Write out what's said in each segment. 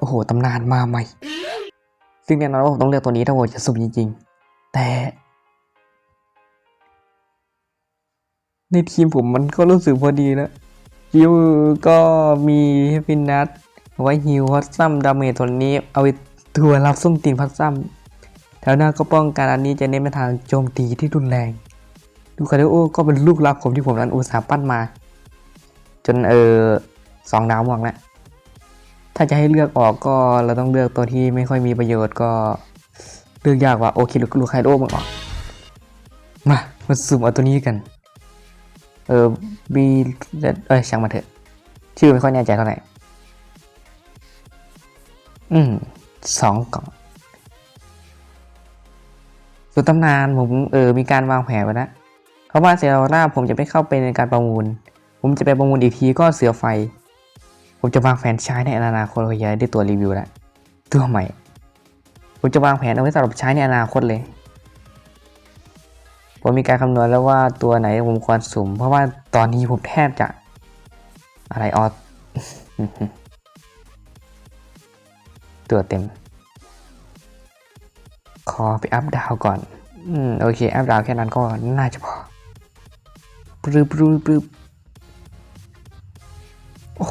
โอ้โหตำนานมาใหม่ ซึ่งแน่นอนว่าผมต้องเลือกตัวนี้ถ้าผมจะสุ่มจริงๆ แต่ ในทีมผมมันก็รู้สึกพอดีแล้วฮิวก็มีพินนัทไว้ฮิวพัซซัมดาเมจตัวนี้ เอาไปตัวรับส้มตีนพัซซัมแถวหน้าก็ป้องกันอันนี้จะเน้นไปทางโจมตีที่รุนแรงดูคาเดโอก็เป็นลูกรักผมที่ผมนั้นอุตส่าห์ปั้นมา จนเออสองดาวหมวกแล้ว ถ้าจะให้เลือกออกก็เราต้องเลือกตัวที่ไม่ค่อยมีประโยชน์ก็เลือกยากว่าโอเคลูกลูกไคโดมันออก มา มาสุ่มเอาตัวนี้กัน เออบีเอ้ยช่างมาเถอะ ชื่อไม่ค่อยแน่ใจเท่าไหร่ อืมสองกล่องสุดตำนานผมเออมีการวางแผนไว้แล้วเพราะว่าเซลล่าผมจะไม่เข้าไปในการประมูล ผมจะไปประมูลอีกทีก็เสือไฟ ผมจะวางแผนใช้ในอนาคตเลยได้ตัวรีวิวแล้วตัวใหม่ ผมจะวางแผนเอาไว้สำหรับใช้ในอนาคตเลย ผมมีการคำนวณแล้วว่าตัวไหนผมควรสุ่ม เพราะว่าตอนนี้ผมแทบจะ อะไรออสตัวเต็ม ขอไปอัพดาวก่อน อืมโอเค อัพดาวแค่นั้นก็น่าจะพอปรึบปรึบปรึบโอ้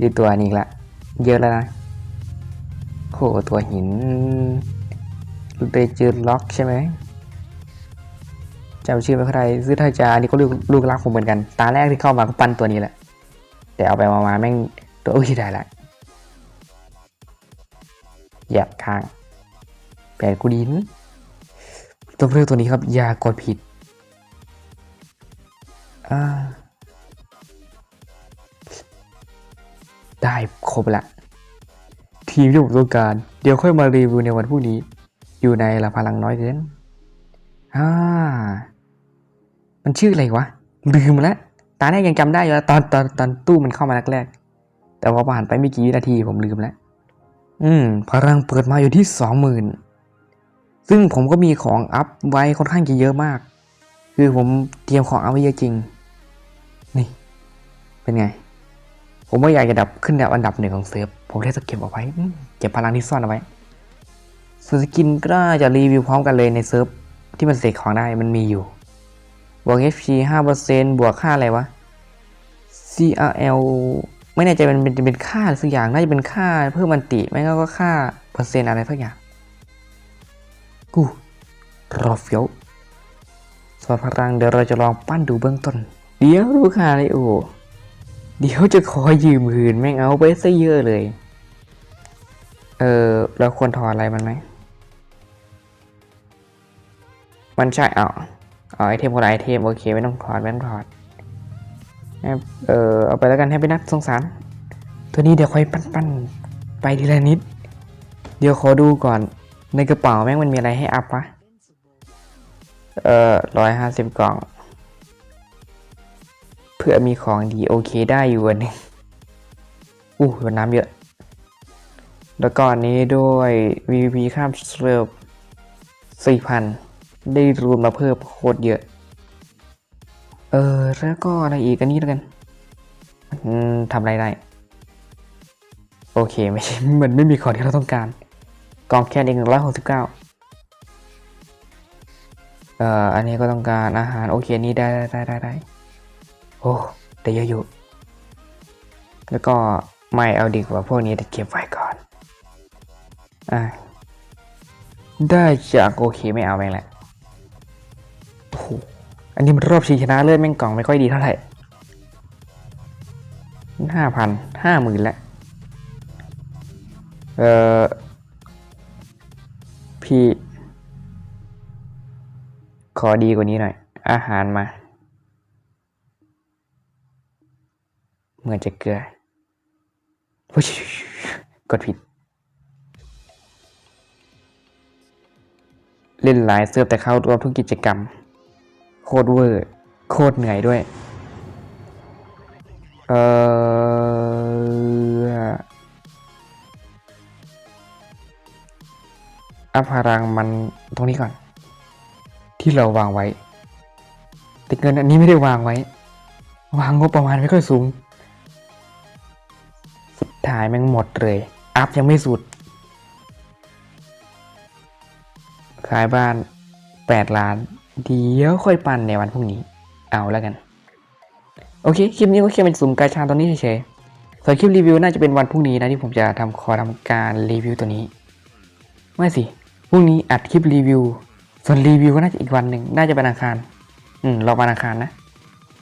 ดีตัวนี้อีกละ เยอะแล้วนะโหตัวหินเดจืดล็อกใช่ไหมจำชื่อไม่ค่อยได้ซื้อถ้าจะอันนี้ก็ลูกลูกรักผมเหมือนกัน ตาแรกที่เข้ามาก็ปั้นตัวนี้แหละ แต่เอาไปมามาแม่งตัวอุ้ยได้ละหยียบข้างแปดกูดินต้องเลือกตัวนี้ครับ ยากดผิด อ่า ครบละ ทีมที่ผมต้องการ เดี๋ยวค่อยมารีวิวในวันพรุ่งนี้ อยู่ในละพลังน้อยเกินอ่ามันชื่ออะไรวะ ลืมแล้วตาแรกยังจำได้อยู่ตอนตอนตอนตู้มันเข้ามาแรกๆแต่พอผ่านไปไม่กี่วินาทีผมลืมแล้วอืม พลังเปิดมาอยู่ที่สองหมื่นซึ่งผมก็มีของอัพไว้ค่อนข้างจะเยอะมาก คือผมเตรียมของอัพไว้เยอะจริง นี่ เป็นไง ผมว่าอยากจะดับขึ้นดับอันดับหนึ่งของเซิร์ฟ ผมได้จะเก็บเอาไว้เก็บพลังที่ซ่อนเอาไว้ส่วนสกินก็จะรีวิวพร้อมกันเลยในเซิร์ฟที่มันเสกของได้มันมีอยู่ บวก HP 5%บวกค่าอะไรวะ CRL ไม่แน่ใจมันเป็นเป็นค่าสักอย่าง น่าจะเป็นค่าเพิ่มมันติ ไม่งั้นก็ค่าเปอร์เซ็นต์อะไรสักอย่าง กูรอเฟียวส่วนพลังเดี๋ยวเราจะลองปั้นดูเบื้องต้น เดี๋ยวรู้ค่าเลยโอ้ เดี๋ยวจะขอยืมคืนแม่งเอาไปซะเยอะเลย เออเราควรถอดอะไรมันไหม มันใช่เอาเอไอเทมคนละไอเทมโอเคไม่ต้องถอดไม่ต้องถอด เออเอาไปแล้วกันให้ไปนัดสงสาร ตัวนี้เดี๋ยวค่อยปั้นปั้นๆไปทีละนิด เดี๋ยวขอดูก่อน ในกระเป๋าแม่งมันมีอะไรให้อัพวะเออร้อยห้าสิบกล่อง เพื่อมีของดีโอเคได้อยู่อันหนึงอู้ยน้ำเยอะ แล้วก็อันนี้ด้วย VVP ข้ามเซิร์ฟสี่พันได้รูนมาเพิ่มโคตรเยอะ เออ แล้วก็อะไรอีกอันนี้แล้วกันทำอะไรได้ โอเค ไม่ใช่เหมือนไม่มีของที่เราต้องการ กองแค่เองร้อยหกสิบเก้าเอ่อ อันนี้ก็ต้องการอาหาร โอเคนนี้ได้ได้ได้ได้ได้ โอ้แต่เยอะอยู่ แล้วก็ไม่เอาดีกว่าพวกนี้จะเก็บไว้ก่อนอะได้จากโอเคไม่เอาแม่งแหละโอ้โหอันนี้มันรอบชิงชนะเลือดแม่งกล่องไม่ค่อยดีเท่าไหร่ห้าพันห้าหมื่นแล้วเออพี่ ขอดีกว่านี้หน่อย อาหารมา เหมือนจะเกลืออกดผิด เล่นหลายเซิร์ฟแต่เข้ารวมทุกกิจกรรม โคตรเวอร์ โคตรเหนื่อยด้วย เอออัพพลังมันตรงนี้ก่อน ที่เราวางไว้ แต่เงินอันนี้ไม่ได้วางไว้ วางงบประมาณไม่ค่อยสูง สุดถ่ายแม่งหมดเลย อัพยังไม่สุด ขายบ้านแปดล้าน เดี๋ยวค่อยปันในวันพรุ่งนี้ เอาแล้วกัน โอเค คลิปนี้ก็แค่เป็นสุ่มกาชาตอนนี้เฉยๆส่วนคลิปรีวิวน่าจะเป็นวันพรุ่งนี้นะที่ผมจะทำขอทำการรีวิวตัวนี้ ไม่สิ พรุ่งนี้อัดคลิปรีวิว ส่วนรีวิวก็น่าจะอีกวันหนึ่ง น่าจะเป็นอังคาร อืมรอวันอังคารนะ